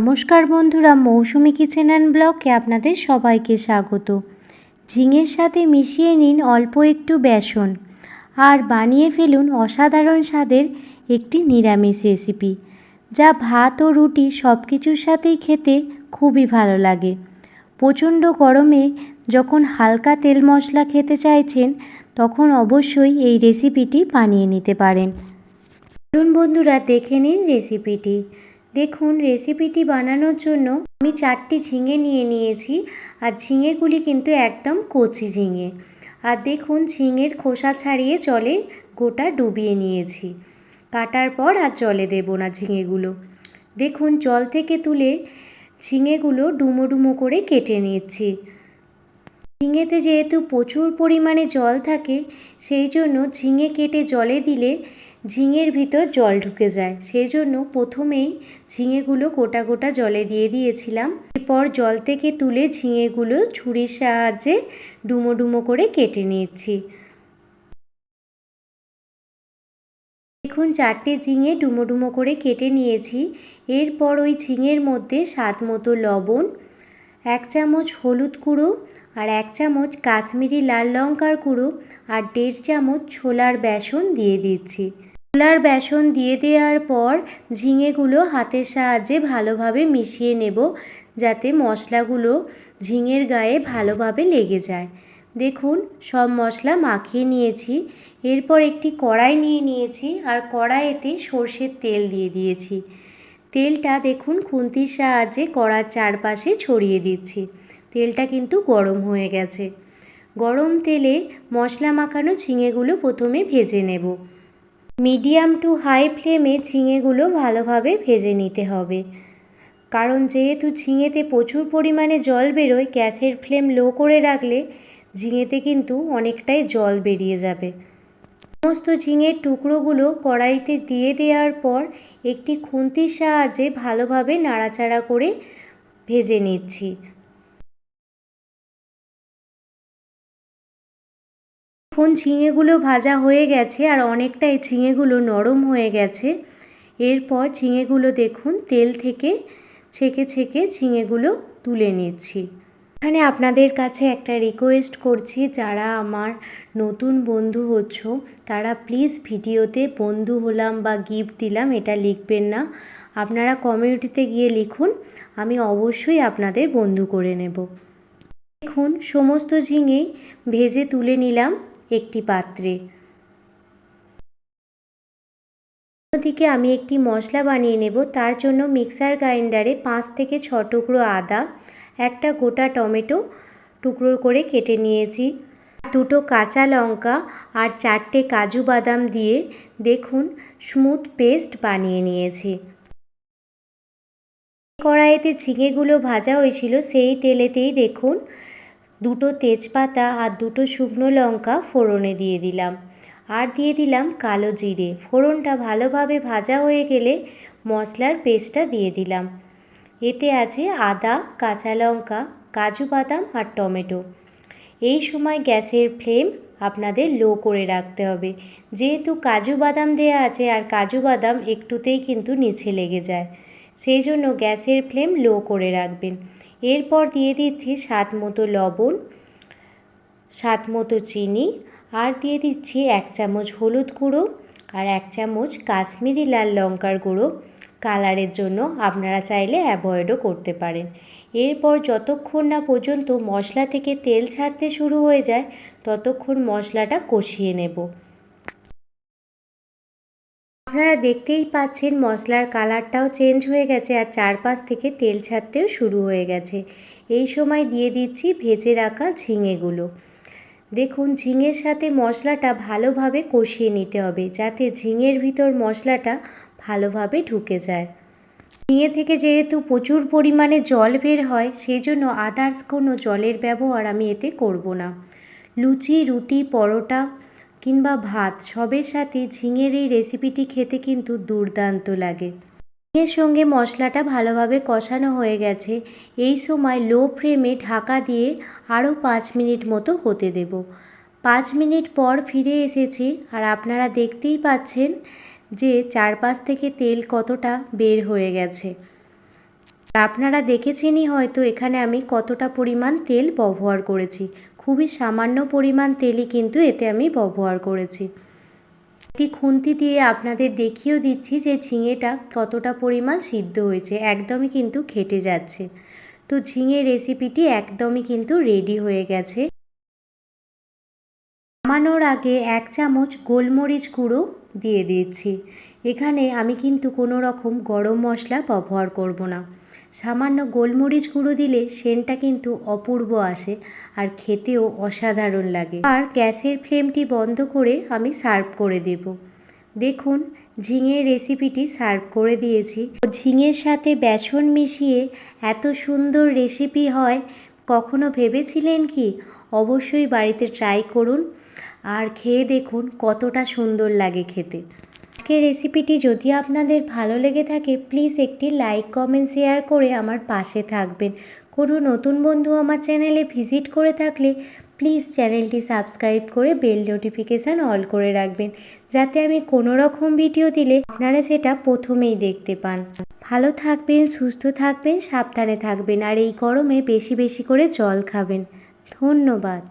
নমস্কার বন্ধুরা, মৌসুমি kitchen and ব্লকে আপনাদের সবাইকে স্বাগত। ঝিঙের সাথে মিশিয়ে নিন অল্প একটু বেসন আর বানিয়ে ফেলুন অসাধারণ স্বাদের একটি নিরামিষ রেসিপি যা ভাত ও রুটি সব কিছুর সাথেই খেতে খুবই ভালো লাগে। প্রচণ্ড গরমে যখন হালকা তেল মশলা খেতে চাইছেন, তখন অবশ্যই এই রেসিপিটি বানিয়ে নিতে পারেন। বন্ধুরা, দেখে নিন রেসিপিটি। দেখুন রেসিপিটি বানানোর জন্য আমি চারটি ঝিঙে নিয়ে নিয়েছি। আর ঝিঙেগুলি কিন্তু একদম কচি ঝিঙে। আর দেখুন, ঝিঙের খোসা ছাড়িয়ে জলে গোটা ডুবিয়ে নিয়েছি। কাটার পর আর জলে দেব না ঝিঙেগুলো। দেখুন, জল থেকে তুলে ঝিঙেগুলো ডুমো ডুমো করে কেটে নিচ্ছি। ঝিঙেতে যেহেতু প্রচুর পরিমাণে জল থাকে, সেই জন্য ঝিঙে কেটে জলে দিলে ঝিঙের ভিতর জল ঢুকে যায়। সেই জন্য প্রথমেই ঝিঙেগুলো গোটা গোটা জলে দিয়ে দিয়েছিলাম। এরপর জল থেকে তুলে ঝিঙেগুলো ছুরির সাহায্যে ডুমো ডুমো করে কেটে নিচ্ছি। দেখুন, চারটে ঝিঙে ডুমো ডুমো করে কেটে নিয়েছি। এরপর ওই ঝিঙের মধ্যে স্বাদ মতো লবণ, এক চামচ হলুদ গুঁড়ো আর এক চামচ কাশ্মীরি লাল লঙ্কার গুঁড়ো আর দেড় চামচ ছোলার বেসন দিয়ে দিচ্ছি। ছোলার বেসন দিয়ে দেওয়ার পর ঝিঙেগুলো হাতের সাহায্যে ভালোভাবে মিশিয়ে নেব যাতে মশলাগুলো ঝিঙের গায়ে ভালোভাবে লেগে যায়। দেখুন, সব মশলা মাখিয়ে নিয়েছি। এরপর একটি কড়াই নিয়ে নিয়েছি আর কড়াইতে সর্ষের তেল দিয়ে দিয়েছি। তেলটা দেখুন খুন্তির সাহায্যে কড়ার চারপাশে ছড়িয়ে দিচ্ছি। তেলটা কিন্তু গরম হয়ে গেছে। গরম তেলে মশলা মাখানো ঝিঙেগুলো প্রথমে ভেজে নেব। মিডিয়াম টু হাই ফ্লেমে ঝিঙেগুলো ভালোভাবে ভেজে নিতে হবে। কারণ যেহেতু ঝিঙেতে প্রচুর পরিমাণে জল বেরোয়, গ্যাসের ফ্লেম লো করে রাখলে ঝিঙেতে কিন্তু অনেকটাই জল বেরিয়ে যাবে। সমস্ত ঝিঙের টুকরোগুলো কড়াইতে দিয়ে দেওয়ার পর একটি খুন্তির সাহায্যে ভালোভাবে নাড়াচাড়া করে ভেজে নিচ্ছি। এখন ঝিঙেগুলো ভাজা হয়ে গেছে আর অনেকটাই ঝিঙেগুলো নরম হয়ে গেছে। এরপর ঝিঙেগুলো দেখুন, তেল থেকে ছেঁকে ছেঁকে ঝিঙেগুলো তুলে নিচ্ছি। এখানে আপনাদের কাছে একটা রিকোয়েস্ট করছি, যারা আমার নতুন বন্ধু হচ্ছ, তারা প্লিজ ভিডিওতে বন্ধু হলাম বা গিফট দিলাম, এটা লিখবেন না। আপনারা কমিউনিটিতে গিয়ে লিখুন, আমি অবশ্যই আপনাদের বন্ধু করে নেব। দেখুন, সমস্ত ঝিঙেই ভেজে তুলে নিলাম। একটি পাত্রে। অন্যদিকে আমি একটি মশলা বানিয়ে নেব, তার জন্য মিক্সার গ্রাইন্ডারে পাঁচ থেকে ছ টুকরো আদা, একটা গোটা টমেটো টুকরো করে কেটে নিয়েছি, দুটো কাঁচা লঙ্কা আর চারটে কাজু বাদাম দিয়ে দেখুন স্মুথ পেস্ট বানিয়ে নিয়েছি। কড়াইতে ঝিঙেগুলো ভাজা হয়েছিল, সেই তেলেতেই দেখুন দুটো তেজপাতা আর দুটো শুকনো লঙ্কা ফোড়নে দিয়ে দিলাম। আর দিয়ে দিলাম কালো জিরে। ফোড়নটা ভালোভাবে ভাজা হয়ে গেলে মশলার পেস্টটা দিয়ে দিলাম। এতে আছে আদা, কাঁচা লঙ্কা, কাজু বাদাম আর টমেটো। এই সময় গ্যাসের ফ্লেম আপনাদের লো করে রাখতে হবে। যেহেতু কাজু বাদাম দেওয়া আছে আর কাজু বাদাম একটুতেই কিন্তু নিচে লেগে যায়, সেই জন্য গ্যাসের ফ্লেম লো করে রাখবেন। এরপর দিয়ে দিচ্ছি স্বাদ মতো লবণ, স্বাদ মতো চিনি, আর দিয়ে দিচ্ছি এক চামচ হলুদ গুঁড়ো আর এক চামচ কাশ্মীরি লাল লঙ্কার গুঁড়ো। কালারের জন্য আপনারা চাইলে অ্যাভয়েডও করতে পারেন। এরপর যতক্ষণ না পর্যন্ত মশলা থেকে তেল ছাড়তে শুরু হয়ে যায়, ততক্ষণ মশলাটা কষিয়ে নেব। আপনারা দেখতেই পাচ্ছেন মশলার কালারটাও চেঞ্জ হয়ে গেছে আর চারপাশ থেকে তেল ছাড়তেও শুরু হয়ে গেছে। এই সময় দিয়ে দিচ্ছি ভেজে রাখা ঝিঙেগুলো। দেখুন, ঝিঙের সাথে মশলাটা ভালোভাবে কষিয়ে নিতে হবে যাতে ঝিঙের ভিতর মশলাটা ভালোভাবে ঢুকে যায়। ঝিঙে থেকে যেহেতু প্রচুর পরিমাণে জল বের হয় সেই জন্য আদার্স কোনো জলের ব্যবহার আমি এতে করব না। লুচি, রুটি, পরোটা কিংবা ভাত, সবের সাথে ঝিঙের এই রেসিপিটি খেতে কিন্তু দুর্দান্ত লাগে। ঝিঙের সঙ্গে মশলাটা ভালোভাবে কষানো হয়ে গেছে। এই সময় লো ফ্লেমে ঢাকা দিয়ে আরও পাঁচ মিনিট মতো হতে দেব। পাঁচ মিনিট পর ফিরে এসেছি আর আপনারা দেখতেই পাচ্ছেন যে চারপাশ থেকে তেল কতটা বের হয়ে গেছে। আপনারা দেখেছেনই হয়তো এখানে আমি কতটা পরিমাণ তেল ব্যবহার করেছি। খুবই সামান্য পরিমাণ তেলই কিন্তু এতে আমি ব্যবহার করেছি। একটি খুন্তি দিয়ে আপনাদের দেখিয়েও দিচ্ছি যে ঝিঙেটা কতটা পরিমাণ সিদ্ধ হয়েছে, একদমই কিন্তু খেটে যাচ্ছে। তো ঝিঙে রেসিপিটি একদমই কিন্তু রেডি হয়ে গেছে। নামানোর আগে এক চামচ গোলমরিচ গুঁড়ো দিয়ে দিচ্ছি। এখানে আমি কিন্তু কোনো রকম গরম মশলা ব্যবহার করব না। সামান্য গোলমরিচ গুঁড়ো দিলে সেনটা কিন্তু অপূর্ব আসে আর খেতেও অসাধারণ লাগে। আর গ্যাসের ফ্লেমটি বন্ধ করে আমি সার্ভ করে দেব। দেখুন, ঝিঙের রেসিপিটি সার্ভ করে দিয়েছি। ঝিঙের সাথে বেসন মিশিয়ে এত সুন্দর রেসিপি হয়, কখনো ভেবেছিলেন কি? অবশ্যই বাড়িতে ট্রাই করুন। আর খেয়ে দেখুন কতটা সুন্দর লাগে খেতে। আজকের রেসিপিটি যদি আপনাদের ভালো লেগে থাকে, প্লিজ একটি লাইক, কমেন্ট, শেয়ার করে আমার পাশে থাকবেন। কোনো নতুন বন্ধু আমার চ্যানেলে ভিজিট করে থাকলে প্লিজ চ্যানেলটি সাবস্ক্রাইব করে বেল নোটিফিকেশান অল করে রাখবেন, যাতে আমি কোনো রকম ভিডিও দিলে আপনারা সেটা প্রথমেই দেখতে পান। ভালো থাকবেন, সুস্থ থাকবেন, সাবধানে থাকবেন, আর এই গরমে বেশি বেশি করে জল খাবেন। ধন্যবাদ।